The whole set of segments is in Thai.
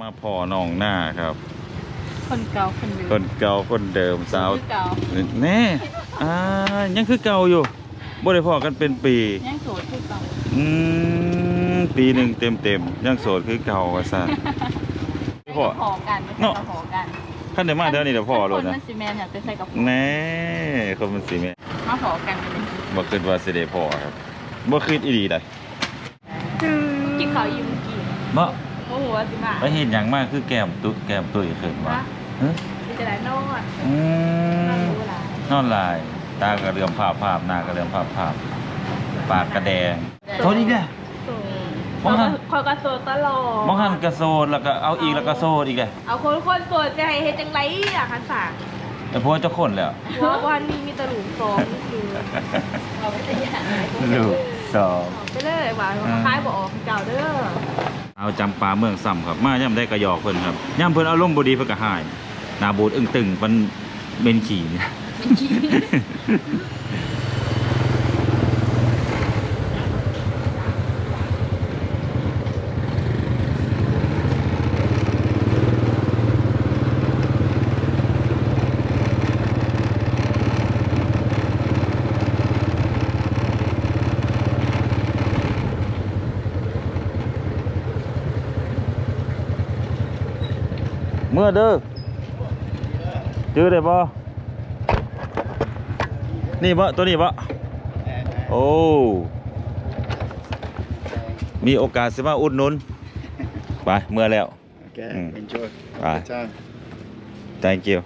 มาพ่อน้องหน้าครับ คนเก่าคนเดิมคนเก่าคนเดิมสาวคือเก่าแน่อ่ายังคือเก่าอยู่บ่ได้พอกันเป็นปียังโสดคือเก่าอืมปีหนึ่งเต็มเต็มๆยังโสดคือเก่าว่าซั่นพ่อพอกันไม่ใช่เนาะกระพอกันคันได้มาเท่านี้เดี๋ยวพ่อโลดคนะมันซีเมนต์เนี่ยจะใส่กระพอแน่คนมันสิแม่มาพอกันเลยบ่คิดว่าสิได้พ่อครับบ่คิดอีหลีได้กินข้าวอิ่มกี่บ่ โอ้โหว่าสิมาไปเห็นหยังมากคือแก้มตุแก้มตุ้ยขึ้นมาฮะจะจะได้นอนอืนอนมรู้หลายนอนลาย ตากระเรือมภาพภาพหน้ากระเรือมภาพภาพปากกระแดงโทษอีกแล้วโสดมองหันคอยกระโสดตลอดมองหันกระโซดแล้วก็เอาอีกแล้วก็โซดอีกเลยเอาคนคนโสดจะให้เฮ็ดจังไรอะคันสากแต่พวกเจ้าคนแล้วเพราะวันนี้มีแตะหลุมสองคือเอาไปจะยังไงลูกสองไปเลยว่าคล้ายบอกออกเก่าเด้อ เอาจำปาเมืองซ้ำครับ มาย่ำได้กระยอกเพิ่นครับย่ำเพิ่นอารมณ์บดีเพิ่นกระหายนาบูดอึ้งตึงมันเบนขี่เนี่ย อเด้อจื้อได้บ่นี่บ่ตัวนี้บ่โอ้มีโอกาสสิมาอุดหนุนไปเมื่อแล้ว Okay, Mm. enjoy. Bye. Good time. thank you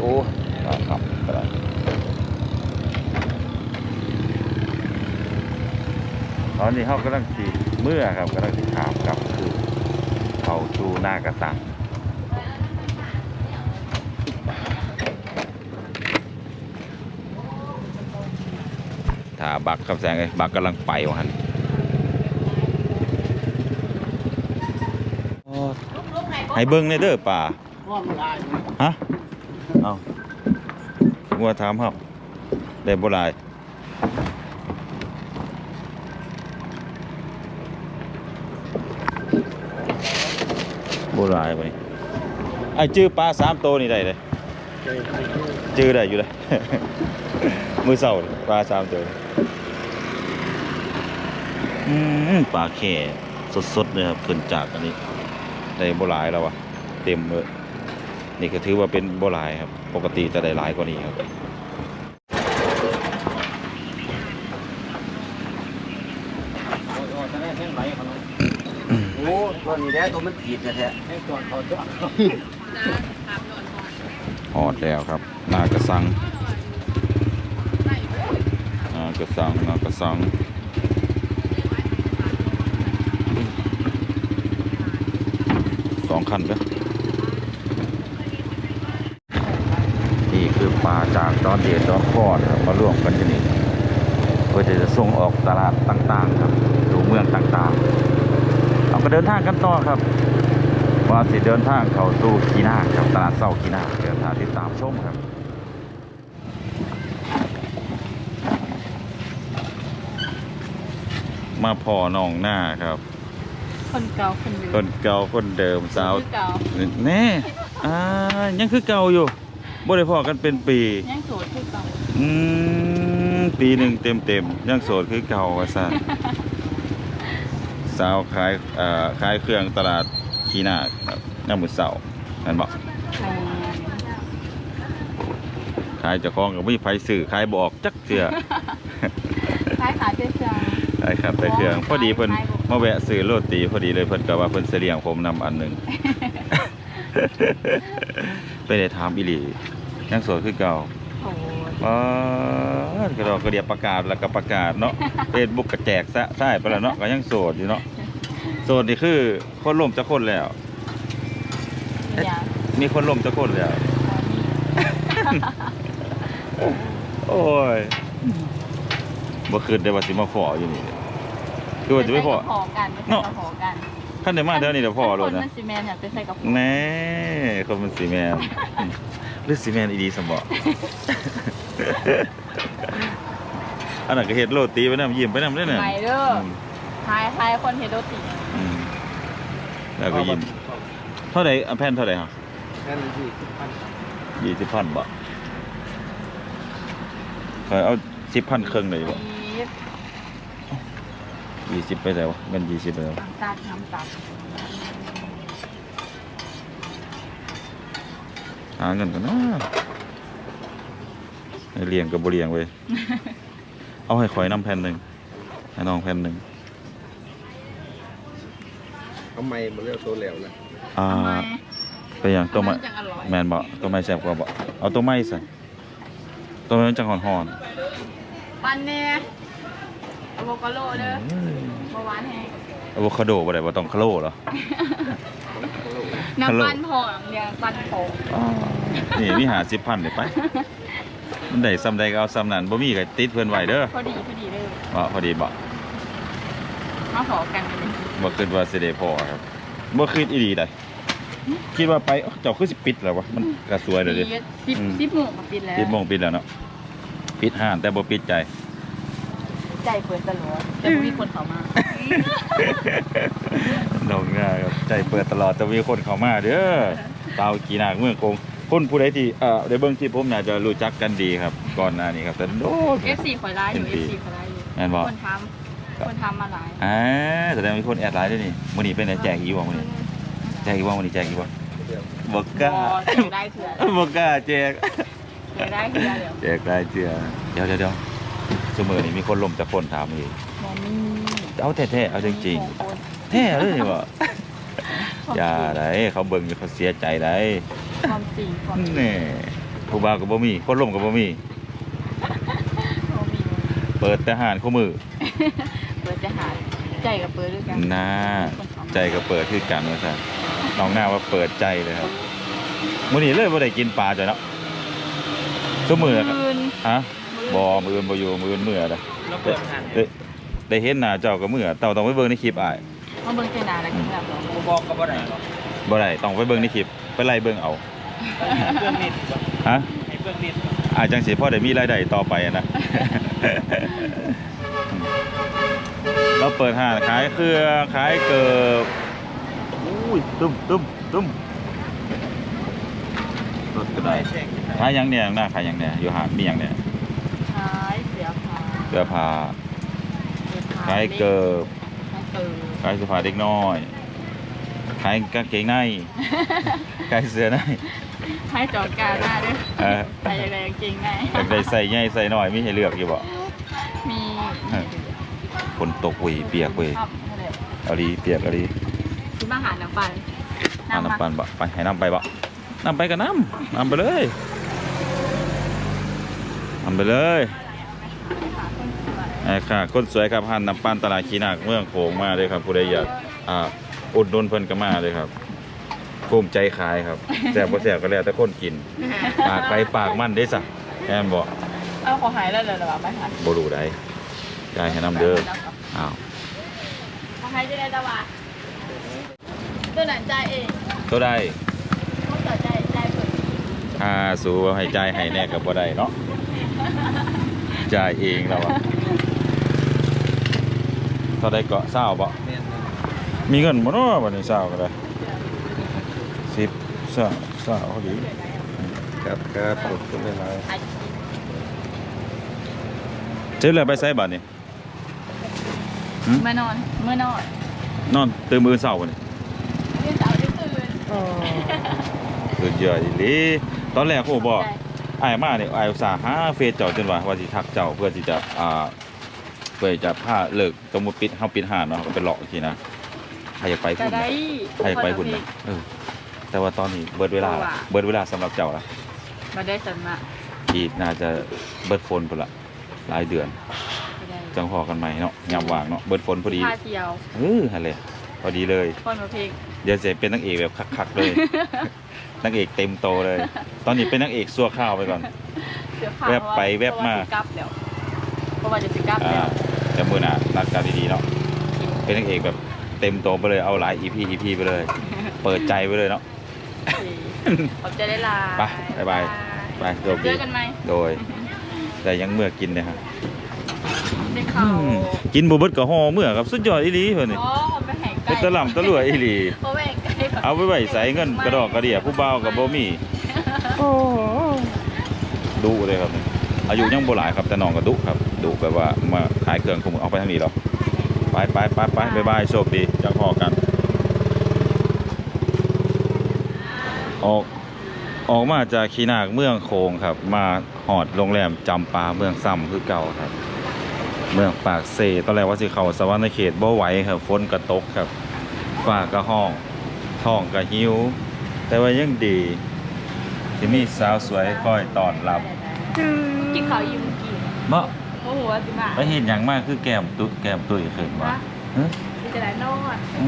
โอ้ครับอะไรต อนนี้เขากำลังสีเมื่อครับกำลังสีขามกลับคือเขาชูหน้ากระสังถ้าบักคำแสงเลยบักกำลังไปวะฮันโอ้ให้เบิ้งในเด้อป่าฮะ เอางัวถามครับได้บ่หลาย บ่หลายไปไอ้จื้อปลาสามตัวนี่ได้เลยจื้อได้อยู่เลย มือเศร้าปลาสามตัวอืมปลาแค่สดๆเลยครับขึ้นจากอันนี้ได้บ่หลายแล้ววะเต็มเลยนี่ก็ถือว่าเป็นโบหลายครับ ปกติจะได้หลายกว่านี้ครับ โอ้ ตัวนี้แท้ตัวมันผิดนะแท้หอดแล้วครับนากระสังนากระสังนากระสังสองคันเด้อนี่คือปลาจากดอนเดียดอนคอนะครับมาร่วมกันที่นี่เพื่อจะส่งออกตลาดต่างๆครับสู่เมืองต่างๆ ก็เดินทางกันต่อครับ ว่าสิเดินทางเข้าสู่กีนาครับตลาดเศร้ากีนาเดินทางติดตามชมครับมาพ่อน้องหน้าครับ คนเก่าคนเดิมคนเก่าคนเดิมสาวคือเก่าแน่อ่ายังคือเก่าอยู่บ่ได้พอกันเป็นปียังโสดคือเก่าอืมปีหนึ่งเต็มเต็มๆยังโสดคือเก่าว่าซ่น สาวขายเอ่อขายเครื่องตลาดกีนาครับน้ำมือเสานั่นบอกขายเจ้าของก็มีไผซื้อขายบออกจักเทื่อคล้ายขาเจ๊จางขายครับแต่เครื่องอ๋อพอดีเพิ่นขายบ่มาแวะซื้อโรตีพอดีเลยเพิ่นก็ว่าเพิ่นสิเลี้ยงผมนำอันหนึงไปได้ถามอีหลียังโสดคือเก่าโอ้โหอ๋อกระดอกกระเดียบประกาศแล้วก็ประกาศเนาะ Facebook ก็แจกซะใช่ไปแล้วเนาะก็ยังโสดอยู่เนาะ โสดนี่คือคนล่มจะคนแล้วอย่างมีคนล่มจะคนแล้ว โอ้ยบ่คืนได้ว่าสิมาขออยู่นี่คือว่าจะไม่พอใส่กระพอกันไม่ใส่เนาะกระพอกันคันได้มาเดี๋ยวนี้เดี๋ยวพอโลดคนนะ มันซีแมนอยากไปใส่กระพอแน่คนมันสีแมน หรือสีแมนอีดีสมบ่อันนั้นก็เฮ็ดโรตีไปนำยิ้มไปนำเด้อเนี่ยไปเด้อมทายทายคนเฮโดติอืม แล้วก็ยิ้มเท่าไหร่อันแผ่นเท่าไหร่ฮะแค่นี้ที่พันยี่สิบพันบ่ขอยเอาสิบพันครึ่งเลยบ่ปี๊บยี่สิบไปแล้วเงินยี่สิบไปแล้วน้ำตาลน้ำตาลหาเงินกันนะให้เลี้ยงกับบ่เลี้ยงเว้ย เอาให้ข่อยนำแผ่นหนึ่งให้น้องแผ่นหนึ่ง เอาไม้มาเรียกตัวแล้วนะอ่าทำไมไปอย่างตัวไม้นจังอร่อยแมนบ่ตัวไม้แซ่บกว่าบ่เอาตัวไม้ใส่ตัวไม้มันจังหอนปันเน่อะโวคาโดๆเด้ออืมเบาหวานแห้งอะโวคาโดบ่ได้บ่ต้องคาโลเหรอน้ำฮัลโหลปั้นผงเดียวปั้นผงนี่มีหาสิบพันเลยไปมันได้ซ้ำใดก็เอาซ้ำนั้นบ่มีก็ติดเพิ่นไว้เด้อพอดีพอดีเลยบ่พอดีบ่ มาขอกันเลยบ่คิดว่าสิได้พอครับบ่คิดอีหลีได้คิดว่าไปเอ้าเจ้าคือสิปิดแล้ววะมันก็สวยเลยดิสิบอืมสิบโมงมาปิดแล้วปิดโมงปิดแล้วเนาะปิดห้านแต่บ่ปิดใจ ใจเปิดตลอดแต่บ่มีคนเข้ามาน้องง่ายครับใจเปิดตลอดจะมีคนเข้ามาเด้อเตากีนากเมืองกงคนผู้ใดที่เอ่อได้เบิ่งที่ผมน่าจะรู้จักกันดีครับ ก่อนหน้านี้ครับแต่โดน FC ข่อยไลน์อยู่เห็น FC ดีข่อยไลน์อยู่แม่นบ่คนทำ คนทำมาหลายอ่าแสดงมีคนแอดไลน์ด้วยนี่มื้อนี้เป็นไงแจกอีกบ่มื้อนี้แจกอีกบ่มื้อนี้แจกอีกบ่บ่กล้าบ่เจอได้เถื่อบ่กล้าแจกเจอได้เถื่อเดี๋ยวแจกได้เจือเดี๋ยวเดี๋ยวเดี๋ยวซุมื้อนี้มีคนลมจากคนถามอีกบ่มีเอาแท้ๆเอาจริงของคนๆแท้เลยนี่บ่อย่าได้เขาเบิ่งอยู่เขาเสียใจได้ความจริงความจริงนี่ผู้บ่าวก็บ่มีคนลมก็บ่มีบ่มีเปิดแต่หารคู่มือ เปิดจะหาใจกับเปิดด้วยกันหน้าใจก็เปิดคือกันว่าซั่นน้องหน้าว่าเปิดใจเลยครับมื้อนี้เลยบ่ได้กินปลาจ้ะเนาะซุมื้อครับคืนฮะบ่มื้ออื่นบ่อยู่มื้ออื่นมื้อเด้อเราเปิดหันได้ได้เห็นหน้าเจ้าก็มื้อเต่าต้องไปเบิ่งในคลิปอ้ายมาเบิ่งเจนาแล้วกินแบบบ่บอกก็บ่ได้หรอกบ่ได้ต้องไปเบิ่งในคลิปไปไล่เบิ่งเอาเพื่อนนิดบ่ฮะให้เพื่อนนิดอาจจังสิพอได้มีรายได้ต่อไปอะนะ เราเปิดห้างขายเครื่องขายเกิบอุ้ยตุ้มตุ้มตุ้มรถก็ได้เช็คขายหยังเนี่ยหน้าขายหยังเนี่ยอยู่หาดมีหยังเนี่ยขายเสียผ้าเสื้อผ้าเสื้อผ้ขายเกิบขายเกิบขายเสื้อผ้าเด็กน้อยขายกางเกงในขายเสื้อในขายจอกกาหน้าด้วยเออใส่อะไรจริงไงอยากได้ใส่ใหญ่ใส่น้อยมีให้เลือกอยู่บ่มีฝน ตกเว้ยเปียกเว้ยครับนั่นแหละเอาดีเปียกเอาดีซื้อมาหาน้ำปันเอาน้ำปันบะไปให้น้ำไปบะน้ำไปกับน้ำน้ำไปเลยน้ำไปเลยไอ้ค่ะคนสวยครับหันน้ำปันตลาดขีนักเมืองโขงมาเลยครับผู้ใดอยากอ่าอุดหนุนเพิ่นก็มาเลยครับภูมิใจขายครับแซ่บบ่แซ่บก็แล้วแต่คนกิน ปากไปปากมันได้สะแอมบอกเอาขอหายแล้วเลยเหรอไม่หายบ่รู้ได้ยายให้น้ำเด้อ อ้าวขอหายจะได้ตะวันตัวนั้นใจายเองตัวได้ต้องต่อใจใจเปิดค่าสูให้จ่ายให้แน่ก็บ่ได้เนาะจ่ายเองแล้วอะเท่าใดเกาะเศร้าบ่แม่นมีเงินบ่เนาะบัดนี้เศร้าก็ได้สิบเศร้าเศร้าพอดีครับครับขอบคุณหลายอาจเจ็บแล้วไปไสบัดนี้ เมื่อนอนเมื่อนอนนอนตื่นมื้อเช้าบัดนี้เรียนสาวเรียนตื่นตื่นเยอะอีหลีตอนแรกโหบ่อ้ายมาเนี่ยอ้ายอุตส่าห์หาเฟซเจ้าจนว่าว่าสิทักเจ้าเพื่อที่จะอ่าเพื่อจะพาเลิกสมมุติปิดเฮาปิดห้างเนาะเราก็ไปเลาะอีกทีนะใครอยากไปก็พุ่นได้นะใครอยากไปพุ่นนะเออแต่ว่าตอนนี้เบิดเวลาละเบิดเวลาสำหรับเจ้าละมาได้สำนักอีกน่าจะเบิดฝนพุ่นละหลายเดือนก็ได้ จังพอกันใหม่เนาะยามว่างเนาะเบิดฝนพอดีพาเที่ยวเออหั่นเลยพอดีเลยคนมาเพลงเดี๋ยวจะเป็นนางเอกแบบคักๆเลยนางเอกเต็มโตเลย ตอนนี้เป็นนางเอกซัวข้าวไปก่อนเสื้อผ้าแวบไปแวบมาเพระว่สิกลับเดี๋ยวเพราะว่าจะสิกลับอ่าแล้วแต่มือหน่ะนัดกันดีๆเนาะเป็นนางเอกแบบเต็มตัวไปเลยเอาหลาย EP EP ไปเลย เปิดใจไปเลยเนาะขอบใจได้ลาไปบ๊ายบายไปโชคเจดีอกันไหมโดย แต่ยังเมื่อกินเลย ฮะได้ข่าวอืมกินบูเบิดกับห่อเมื่อครับสุดยอดอีหลีเพิ่นนี่อ๋อไปแห่งไก่เป็นตะหล่ำตะลั่วอีหลีเพราะแห่งไก่เอาไปไว้ใส่เงินกระดอกกระเดียผู้บ่าวกับบ่มีดุเลยครับนี่อายุยังบ่หลายครับแต่น้องก็ดุครับดุแบบว่ามาขายเครื่องคุมเอาไปทางนี้หรอกไปไปไปไปบ๊ายบายโชคดีจะพอกันออกออกมาจากขีนากเมืองโคงครับ มาหอดโรงแรมจำปาเมืองซ้ำคือเก่าครับ เมืองปากเซตอนแรกว่าสิเขาสวรรค์เขตบ่ไหวครับฝนกระตกครับฟ้ากระห้องท้องกระหิว แต่ว่ายังดี ที่มีสาวสวยคอยต้อนรับกินข้าวยิ้มกี่เมาะโอ้โหสิมาไปเห็นอย่างมากคือแก้มตุแก้มตุยขึ้นว่ามีจะได้นอนอื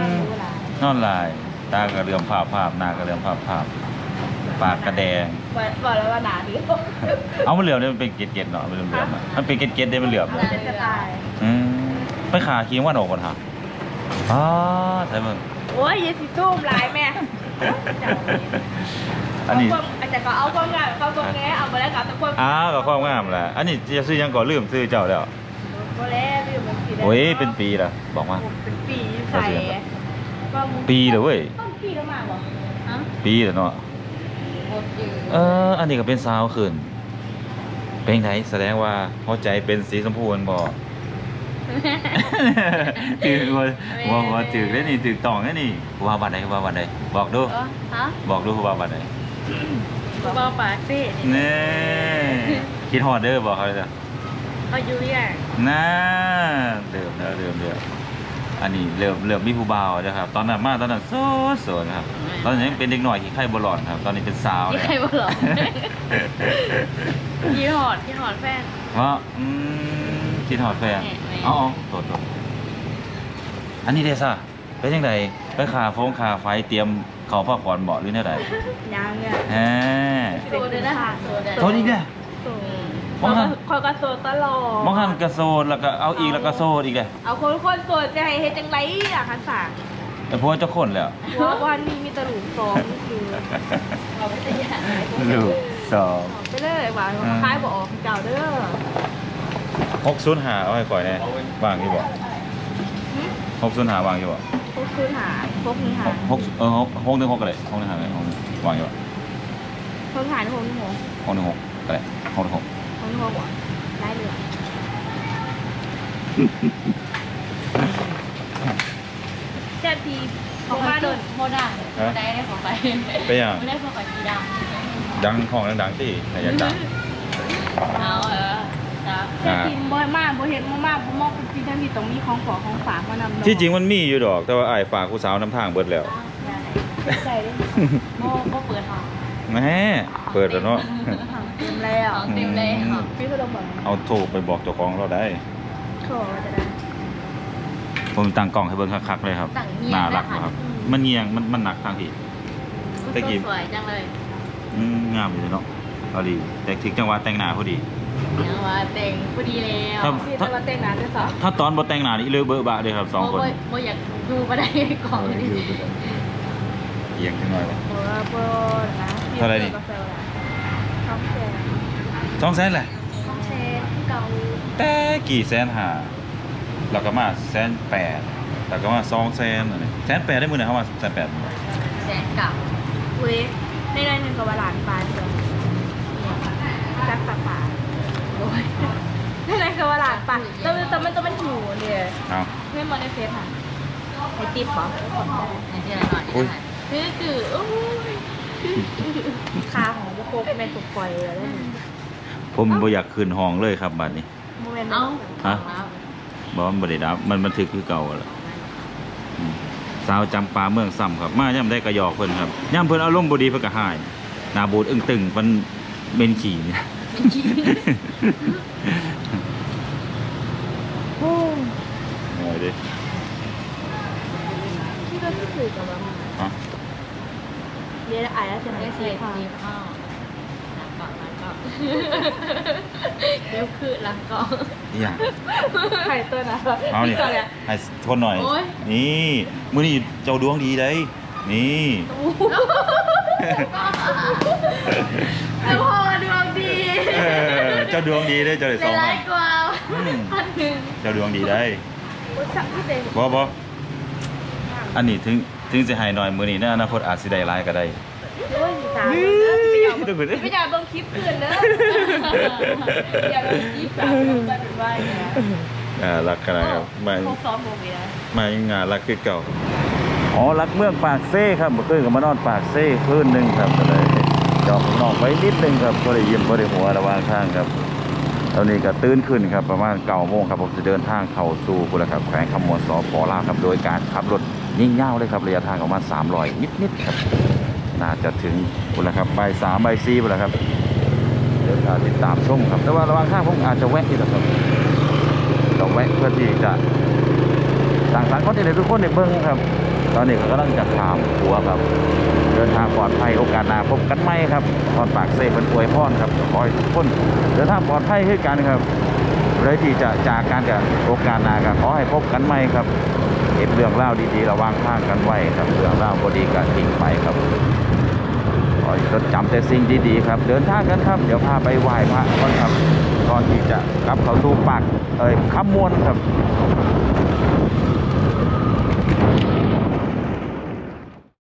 นอนมรู้หลายนอนลาย ตากระเรือมภาพภาพหน้ากระเรือมภาพภาพ ปากกระแดงบอกแล้วว่าหนาดีเอามันเหลือมเนี่ยมันเป็นเกล็ดๆเนาะมันเหลือมๆอะมันเป็นเกล็ดๆได้มันเหลือมมันเป็นสไตล์อืมไปขาคิงว่าออกก่อนฮะอ๋อใช่มึงโอ้ยอยาสิซูมหลายแม่อันนี้อาจารย์ก็เอาความงามเข้าตรงนี้เอาไปแล้วกับตะกวนอ้าวกับความงามแหละอันนี้จะซื้อยังก่อนลืมซื้อเจ้าแล้วโมเล่ไม่อยู่บนสีโอ้ยเป็นปีละบอกมาเป็นปีใส่ก็ปีเลยเว้ยต้นปีแล้วมาบ่ฮะปีแล้วเนาะ หมดยืเออ อันนี้ก็เป็นสาวขึ้น เป็นไงแสดงว่าหัวใจเป็นสีชมพูมันบอกถือว่าว่าว่าถือได้นี่ถือตองได้นี่ว่าบัดใดว่าบัดใดบอกดูเออฮะบอกดูว่าบัดใดก็บอกปากสิเน่คิดฮอดเด้อบอกเขาเลยจ้ะเขาอยู่อย่างน่าเดิมแล้วเดิมเดิม อันนี้เริ่มเริ่มมีผู้บ่าวนะครับ ตอนนั้นมาตอนนั้นโซโซนะครับ ตอนนั้นยังเป็นเด็กหน่อยขี้ไข่บอลอนครับ ตอนนี้เป็นสาวยี่เนี่ยใครบ่หรอ ยี่หอดยี่หอดแฟนว่าอืมคิดฮอดแฟนแหม่แหม่อ๋ออ๋อโทษโทษอันนี้เดซ่าเป็นยังไงไปขาฟงขาไฟเตรียมเขาผ้าขอนเบาะหรือเนี่ยใดยังเนี่ย แหมโซเดนะโซเดโทษอีกเนี่ย มองหันคอยกระโซตลอดมองหันกระโซดแล้วก็เอาอีกแล้วก็โซดอีกเลยเอาคนคนโซจะให้เฮ็ดจังไรอะคันสาแต่พวกเจ้าคนแล้วเพราะวันนี้มีตะลุมสองคือเอาไปจะอย่างไรลูกสองไปเลยว่าอ่าคล้ายบอกเก่าเด้อหกศูนย์หาเอาให้ก่อยแน่วางอยู่บ่หกศูนย์หาวางอยู่บ่พวกคืนหาพวกนี้หาหกหกเออหกหกหนึ่งหกก็เลยหกหนึ่งหาเลยหกหนึ่งวางยี่บ่พวกหาที่พวกนี้หัวหกหนึ่งหกก็เลยหกหนึ่งหก พวกนี้หัวได้เลยแค่ทีของมาดุนโมดังได้ได้ของไปไปยังไม่ได้ของไปสีดำดังของดังๆที่ไหนอยากดังเอาเหรอครับอ่าทีมบ่อยมากบ่เห็นมากบ่มองจริงๆที่ตรงนี้ของขอของฝากมานำที่จริงมันมีอยู่ดอก แต่ว่าไอ้ายฝากผู้สาวนำทางเบิดแล้วใจได้โมบ่เปิดห้องแหม่เปิดแล้วเนาะ เต็มแล้วเต็มแล้วพี่ก็ต้องบอกเอาโทรไปบอกเจ้าของเราได้โทรจะได้ผมตั้งกล้องให้เบิ่งคักๆเลยครับตั้งเงียบน่ารักนะคะนะครับอืมมันเงียงมันมันหนักทางพี่ตะกี้ สวยจังเลยอืมงามอยู่เนาะเอาดีแต่ถึงจังหวะแต่งหน้าพอดี ยังว่าแต่งพอดีแล้วครับ พี่จะมาแต่งหน้าด้วยสองถ้าตอนบ่แต่งหน้านี่เลยเบอะบะเลยครับสองคนโมอยากดูมาได้ก่อนนี่เอียงจังหน่อยวะ โอ้โหนะเท่าไหร่นี่ช่องแชร์ สองแสนแหละช่องแชร์ที่เก่าแต่กี่แสนหาแล้วก็มาแสนแปดแล้วก็มาสองแสนอันนี้แสนแปดได้มือไหนเข้ามาแสนแปดแชร์เก่าเว้ยในในหนึ่งกับว่าหลานปลาเถอะจักปลาปลาโอ้ยในในกับว่าหลานปลาแต่แต่มันจะเป็นหูเนี่ยเอาไม่มาในเฟซค่ะไอติ๊บเหรอไอที่อะไรหน่อยอุ้ยคือคือโอ้ยคาของบุคคลเป็นถูกปล่อยเลยได้ไหม ผมบ่อยากคืนห้องเลยครับบัดนี้ โมเมนต์เอ้าฮะ บอกว่ามันบ่ได้ดับมันบันทึกคือเก่าแหละอืมสาวจำปาเมืองซ้ำครับ มาย่ำได้กระยอกเพิ่นครับย่ำเพิ่นอารมณ์บ่ดีเพิ่นก็หายหน้าบูดอึ้งตึงมันเบนขี่เนี่ยโอ้ยดิที่ก็คือกับว่าฮะเรียนอ่านแล้วจะไม่เสียค่ะข้าวแล้วก็แล้วก็ เดี๋ยวคือหลังกองอีหยังไข่ตัวนะเอานี่ตัวเนี่ย ให้ทนหน่อย โอ๊ย นี่มื้อนี้เจ้าดวงดีได้นี่แล้วพอดวงดีเออเจ้าดวงดีได้เจ้าได้สไม่องไล่พันกว่าอืมพันหนึ่งเจ้าดวงดีได้โอ้ยสักพี่เจนบ่บ่อันนี้ถึงถึงสิให้หน่อยมื้อนี้ในอนาคตอาจสิได้หลายก็ได้ โอ้ยตามเด้อไปยอม ดูดิไปยอมลงคลิปคืนเด้ออย่าลงคลิปสามลงไปเป็นว่าอย่างเงี้ยอ่ารักกันนะครับมาคงซ้อมโมเมียมายังงานรักคือเก่าอ๋อรักเมืองปากเซ่ครับเมื่อคืนก็มานอนปากเซ่คืนหนึงครับก็เลยจอกนอกไปนิดนึงครับก็ได้ยิ้มก็ได้หัวระหว่างทางครับตอนนี้ก็ตื่นขึ้นครับประมาณเก้าโมงครับผมจะเดินทางเข้าสู่กุละครับแขวงคำมวลสปลาวครับโดยการขับรถยิ่งเง่าวเลยครับระยะทางประมาณ300นิดๆครับ น่าจะถึงกุละครับใบสามใบสี่กุละครับเดินทางติดตามชมครับ แต่ว่าระหว่างทางผมอาจจะแวะนี่แหละครับเราแวะเพื่อที่จะต่งสารคนที่ไหนทุกคนในเบิ้องครับ ตอนนี้ก็กำลังจะถามหัวครับ เดินทางปลอดภัยโอกาสหน้าพบกันไหมครับตอนปากเซ่เป็นอวยพรครับขอให้ทุกคนเดินทางปลอดภัยให้กันครับเลยที่จะจากการกับโอกาสหน้าก็ขอให้พบกันไหมครับเก็บเรื่องเล่าดีๆระว่างทางกันไว้ครับเรื่องเล่าวบดีก็ทิ้งไปครับ ขอจดจำแต่สิ่งดีๆครับ เดินทางกันครับ เดี๋ยวพาไปไหว้พระก่อนครับก่อนที่จะกลับเข้าสู่ปากเอ้ยขมวนครับ